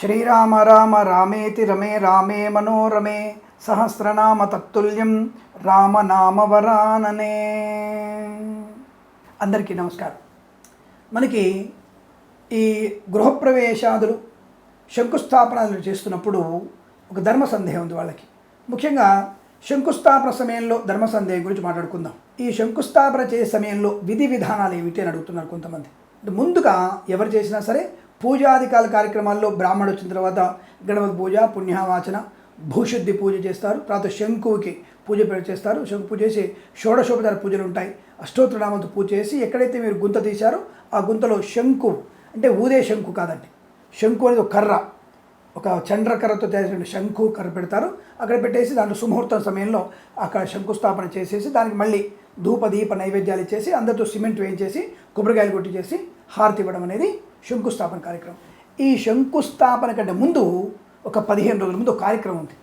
శ్రీరామ రామ రామేతి రమే రామే మనోరమే సహస్రనామ తత్తుల్యం రామనామవరాననే అందరికీ నమస్కారం. మనకి ఈ గృహప్రవేశాదులు శంకుస్థాపనలు చేస్తున్నప్పుడు ఒక ధర్మ సందేహం ఉంది వాళ్ళకి. ముఖ్యంగా శంకుస్థాపన సమయంలో ధర్మ సందేహం గురించి మాట్లాడుకుందాం. ఈ శంకుస్థాపన చేసే సమయంలో విధి విధానాలు ఏమిటి అని అడుగుతున్నారు కొంతమంది. అంటే ముందుగా ఎవరు చేసినా సరే పూజాధికాల కార్యక్రమాల్లో బ్రాహ్మణుడు వచ్చిన తర్వాత గణపతి పూజ పుణ్యవాచన భూశుద్ధి పూజ చేస్తారు. తర్వాత శంకువుకి పూజ చేస్తారు. శంకు పూజ చేసి షోడశోపచార పూజలు ఉంటాయి. అష్టోత్తరనామంతో పూజ చేసి ఎక్కడైతే మీరు గుంత తీశారో ఆ గుంతలో శంకు అంటే ఊదే శంకు కాదండి. శంకు అనేది ఒక కర్ర. ఒక చండ్రకర్రతో తయారు చేసిన శంకు కర్ర పెడతారు. అక్కడ పెట్టేసి దాంట్లో సుముహూర్తం సమయంలో అక్కడ శంకుస్థాపన చేసేసి దానికి మళ్ళీ ధూప దీప నైవేద్యాలు ఇచ్చేసి అందరితో సిమెంట్ వేయించేసి కొబ్బరికాయలు కొట్టి చేసి హారతి ఇవ్వడం అనేది శంకుస్థాపన కార్యక్రమం. ఈ శంకుస్థాపన కంటే ముందు ఒక పదిహేను రోజుల ముందు కార్యక్రమం ఉంది.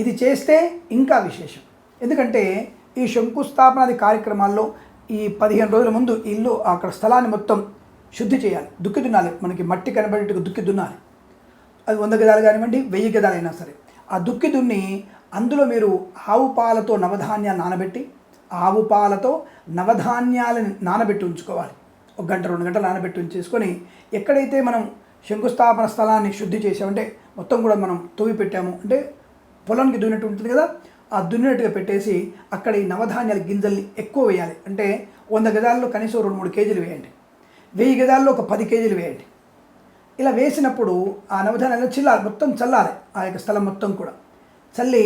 ఇది చేస్తే ఇంకా విశేషం. ఎందుకంటే ఈ శంకుస్థాపనాది కార్యక్రమాల్లో ఈ పదిహేను రోజుల ముందు ఇల్లు అక్కడ స్థలాన్ని మొత్తం శుద్ధి చేయాలి. దుక్కి దున్నాలి. మనకి మట్టి కనబడేట్టుగా దుక్కి దున్నాలి. అది వంద గదాలు కానివ్వండి వెయ్యి గదాలైనా సరే. ఆ దుక్కి దున్ని అందులో మీరు ఆవు పాలతో నవధాన్యాలు నానబెట్టి ఆవు పాలతో నవధాన్యాలను నానబెట్టి ఉంచుకోవాలి. ఒక గంట రెండు గంటలు నానబెట్టి ఉంచేసుకొని ఎక్కడైతే మనం శంకుస్థాపన స్థలాన్ని శుద్ధి చేసామంటే మొత్తం కూడా మనం తవ్వి పెట్టాము. అంటే పొలానికి దున్నట్టు ఉంటుంది కదా ఆ దున్నినట్టుగా పెట్టేసి అక్కడ ఈ నవధాన్యాల గింజల్ని ఎక్కువ వేయాలి. అంటే వంద గదాల్లో కనీసం రెండు మూడు కేజీలు వేయండి. వెయ్యి గదాల్లో ఒక పది కేజీలు వేయండి. ఇలా వేసినప్పుడు ఆ నవధాన్యాలు చిల్లాలి మొత్తం చల్లాలి ఆ యొక్క స్థలం మొత్తం కూడా. చల్లి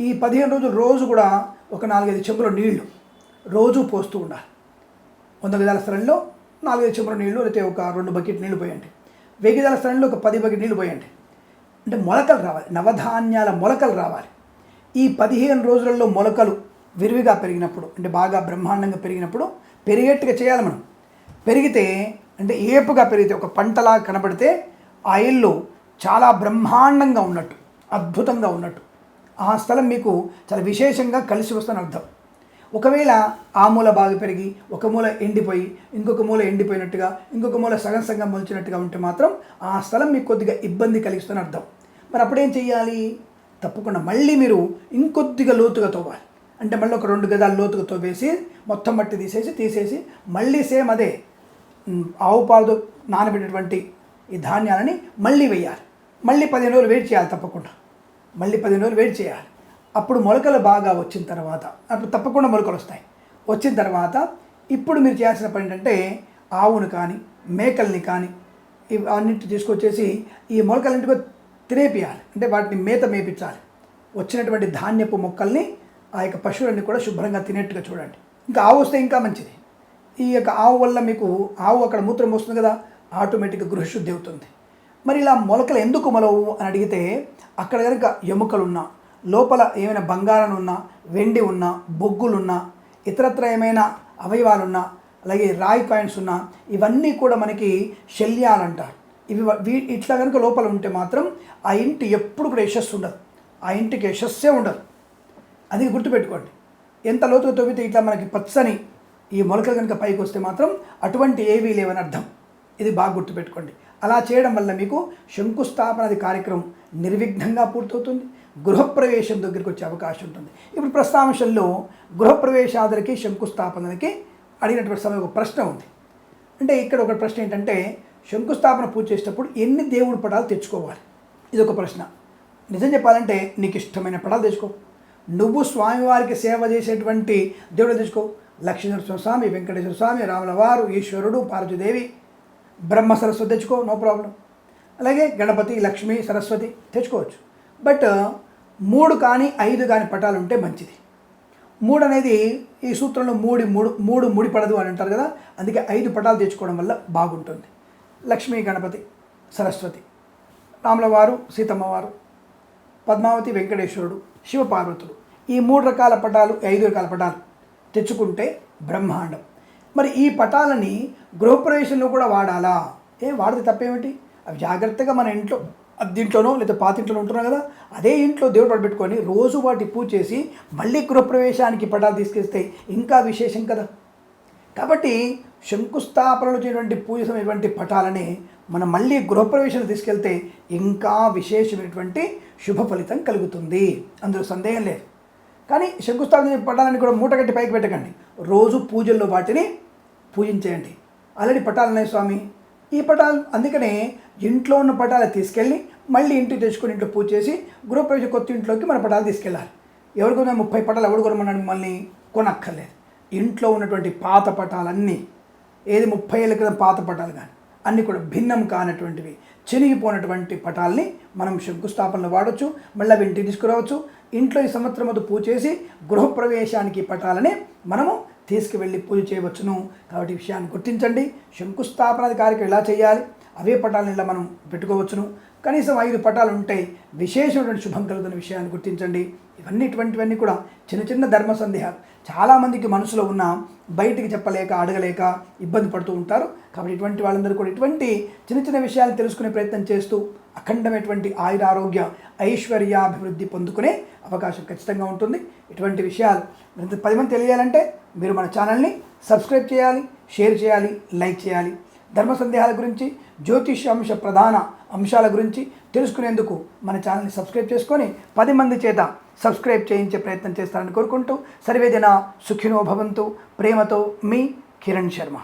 ఈ పదిహేను రోజులు రోజు కూడా ఒక నాలుగైదు చెంబుల నీళ్ళు రోజు పోస్తూ ఉండాలి. వంద గదాల స్థలంలో నాలుగైదు చెంబుల నీళ్ళు లేకపోతే ఒక రెండు బకెట్ నీళ్ళు పోయండి. వెయ్యి స్థలంలో ఒక పది బకెట్ నీళ్ళు పోయండి. అంటే మొలకలు రావాలి. నవధాన్యాల మొలకలు రావాలి. ఈ పదిహేను రోజులలో మొలకలు విరివిగా పెరిగినప్పుడు అంటే బాగా బ్రహ్మాండంగా పెరిగినప్పుడు పెరిగేట్టుగా చేయాలి మనం. పెరిగితే అంటే ఏపుగా పెరిగితే ఒక పంటలా కనబడితే ఆ ఇల్లు చాలా బ్రహ్మాండంగా ఉన్నట్టు అద్భుతంగా ఉన్నట్టు. ఆ స్థలం మీకు చాలా విశేషంగా కలిసి వస్తుందని అర్థం. ఒకవేళ ఆ మూల బాగా పెరిగి ఒక మూల ఎండిపోయి ఇంకొక మూల ఎండిపోయినట్టుగా ఇంకొక మూల సగం సగం మొలిచినట్టుగా ఉంటే మాత్రం ఆ స్థలం మీకు కొద్దిగా ఇబ్బంది కలిగిస్తుందని అర్థం. మరి అప్పుడేం చేయాలి తప్పకుండా మళ్ళీ మీరు ఇంకొద్దిగా లోతుగా తవ్వాలి. అంటే మళ్ళీ ఒక రెండు గదాలు లోతుగా తవ్వేసి మొత్తం మట్టి తీసేసి తీసేసి మళ్ళీ సేమ్ అదే ఆవు పాలతో నానబెట్టినటువంటి ఈ ధాన్యాలని మళ్ళీ వేయాలి. మళ్ళీ పదిహేను రోజులు వెయిట్ చేయాలి తప్పకుండా. మళ్ళీ పదిహేను రోజులు వెయిట్ చేయాలి. అప్పుడు మొలకలు బాగా వచ్చిన తర్వాత అప్పుడు తప్పకుండా మొలకలు వస్తాయి. వచ్చిన తర్వాత ఇప్పుడు మీరు చేయాల్సిన పని ఏంటంటే ఆవును కానీ మేకల్ని కానీ అన్నింటి తీసుకొచ్చేసి ఈ మొలకలన్నింటికో తినేపియాలి. అంటే వాటిని మేత మేపించాలి. వచ్చినటువంటి ధాన్యపు మొక్కల్ని ఆ యొక్క పశువులన్నీ కూడా శుభ్రంగా తినేట్టుగా చూడండి. ఇంకా ఆవు వస్తే ఇంకా మంచిది. ఈ యొక్క ఆవు వల్ల మీకు ఆవు అక్కడ మూత్రం వస్తుంది కదా ఆటోమేటిక్గా గృహశుద్ధి అవుతుంది. మరి ఇలా మొలకలు ఎందుకు మొలవు అని అడిగితే అక్కడ కనుక ఎముకలు ఉన్నా లోపల ఏమైనా బంగారం ఉన్నా వెండి ఉన్నా బొగ్గులున్నా ఇతరత్ర ఏమైనా అవయవాలున్నా అలాగే రాయి కాయిన్స్ ఉన్నా ఇవన్నీ కూడా మనకి శల్యాలంటారు. ఇవి వీ ఇట్లా కనుక లోపల ఉంటే మాత్రం ఆ ఇంటి ఎప్పుడు కూడా యశస్సు ఉండదు. ఆ ఇంటికి యశస్సే ఉండదు. అది గుర్తుపెట్టుకోండి. ఎంత లోతుగా తవ్వితే ఇట్లా మనకి పచ్చని ఈ మొలకలు కనుక పైకి వస్తే మాత్రం అటువంటి ఏవీ లేవని అర్థం. ఇది బాగా గుర్తుపెట్టుకోండి. అలా చేయడం వల్ల మీకు శంకుస్థాపనది కార్యక్రమం నిర్విఘ్నంగా పూర్తవుతుంది. గృహప్రవేశం దగ్గరికి వచ్చే అవకాశం ఉంటుంది. ఇప్పుడు ప్రస్తాంశంలో గృహప్రవేశాదులకి శంకుస్థాపనలకి అడిగినటువంటి సమయం ఒక ప్రశ్న ఉంది. అంటే ఇక్కడ ఒక ప్రశ్న ఏంటంటే శంకుస్థాపన పూజ చేసేటప్పుడు ఎన్ని దేవుడి పటాలు తెచ్చుకోవాలి? ఇది ఒక ప్రశ్న. నిజం చెప్పాలంటే నీకు ఇష్టమైన పటాలు తెచ్చుకో. నువ్వు స్వామివారికి సేవ చేసేటువంటి దేవుడు తెచ్చుకో. లక్ష్మీనరసింహ స్వామి వెంకటేశ్వర స్వామి రాముల వారు ఈశ్వరుడు పార్వతీదేవి బ్రహ్మ సరస్వతి తెచ్చుకో నో ప్రాబ్లం అలాగే గణపతి లక్ష్మి సరస్వతి తెచ్చుకోవచ్చు. బట్ మూడు కానీ ఐదు కానీ పటాలు ఉంటే మంచిది. మూడు అనేది ఈ సూత్రంలో మూడు మూడు మూడు ముడి పడదు అని అంటారు కదా అందుకే ఐదు పటాలు తెచ్చుకోవడం వల్ల బాగుంటుంది. లక్ష్మీ గణపతి సరస్వతి రాములవారు సీతమ్మవారు పద్మావతి వెంకటేశ్వరుడు శివపార్వతుడు ఈ మూడు రకాల పటాలు ఐదు రకాల పటాలు తెచ్చుకుంటే బ్రహ్మాండం. మరి ఈ పటాలని గృహప్రవేశంలో కూడా వాడాలా? ఏ వాడితే తప్పేమిటి? అవి జాగ్రత్తగా మన ఇంట్లో అద్దీంట్లోనో లేదా పాతింట్లోనో ఉంటున్నాం కదా అదే ఇంట్లో దేవుడు పెట్టుకొని రోజు వాటి పూజ చేసి మళ్ళీ గృహప్రవేశానికి పటాలు తీసుకెళ్తే ఇంకా విశేషం కదా. కాబట్టి శంకుస్థాపనలు చేయటువంటి పూజ సమయటువంటి పటాలని మనం మళ్ళీ గృహప్రవేశం తీసుకెళ్తే ఇంకా విశేషమైనటువంటి శుభ ఫలితం కలుగుతుంది. అందులో సందేహం లేదు. కానీ శంకుస్థాపన పట్టాలని పటాలని కూడా మూటగట్టి పైకి పెట్టకండి. రోజు పూజల్లో వాటిని పూజించేయండి. ఆల్రెడీ పటాలు స్వామి. ఈ పటాలు అందుకనే ఇంట్లో ఉన్న పటాలు తీసుకెళ్ళి మళ్ళీ ఇంటికి తెచ్చుకొని ఇంట్లో పూజ చేసి గృహప్రవేశ కొత్త ఇంట్లోకి మన పటాలు తీసుకెళ్ళాలి. ఎవరు కొన్నా ముప్పై పటాలు ఎవరు కొనమన్నాడు మిమ్మల్ని కొనక్కర్లేదు. ఇంట్లో ఉన్నటువంటి పాత పటాలన్నీ ఏది ముప్పై ఏళ్ళ క్రితం పాత పటాలు కానీ అన్నీ కూడా భిన్నం కానటువంటివి. చినిగిపోయినటువంటి పటాలని మనం శంకుస్థాపనలు వాడచ్చు మళ్ళీ అవి ఇంటికి తీసుకురావచ్చు. ఇంట్లో ఈ సంవత్సరం పూజ చేసి గృహప్రవేశానికి పటాలని మనము తీసుకువెళ్ళి పూజ చేయవచ్చును. కాబట్టి విషయాన్ని గుర్తించండి. శంకుస్థాపన కార్యక్రమం ఎలా చేయాలి? అవే పటాలను ఇలా మనం పెట్టుకోవచ్చును. కనీసం ఐదు పటాలు ఉంటాయి విశేషమైనటువంటి శుభం కలుగుతున్న విషయాన్ని గుర్తించండి. ఇవన్నీ ఇటువంటివన్నీ కూడా చిన్న చిన్న ధర్మ సందేహాలు. చాలామందికి మనసులో ఉన్న బయటికి చెప్పలేక అడగలేక ఇబ్బంది పడుతూ ఉంటారు. కాబట్టి ఇటువంటి వాళ్ళందరూ కూడా ఇటువంటి చిన్న చిన్న విషయాలు తెలుసుకునే ప్రయత్నం చేస్తూ అఖండమైనటువంటి ఆయుర ఆరోగ్య ఐశ్వర్యాభివృద్ధి పొందుకునే అవకాశం ఖచ్చితంగా ఉంటుంది. ఇటువంటి విషయాలు మరింత పది మంది తెలియాలంటే మీరు మన ఛానల్ని సబ్స్క్రైబ్ చేయాలి షేర్ చేయాలి లైక్ చేయాలి. ధర్మ సందేహాల గురించి జ్యోతిష్యాంశ ప్రధాన అంశాల గురించి తెలుసుకునేందుకు మన ఛానల్ని సబ్స్క్రైబ్ చేసుకొని పది మంది చేత సబ్స్క్రైబ్ చేయించే ప్రయత్నం చేస్తారని కోరుకుంటూ సర్వేజన సుఖినో భవంతు. ప్రేమతో మీ కిరణ్ శర్మ.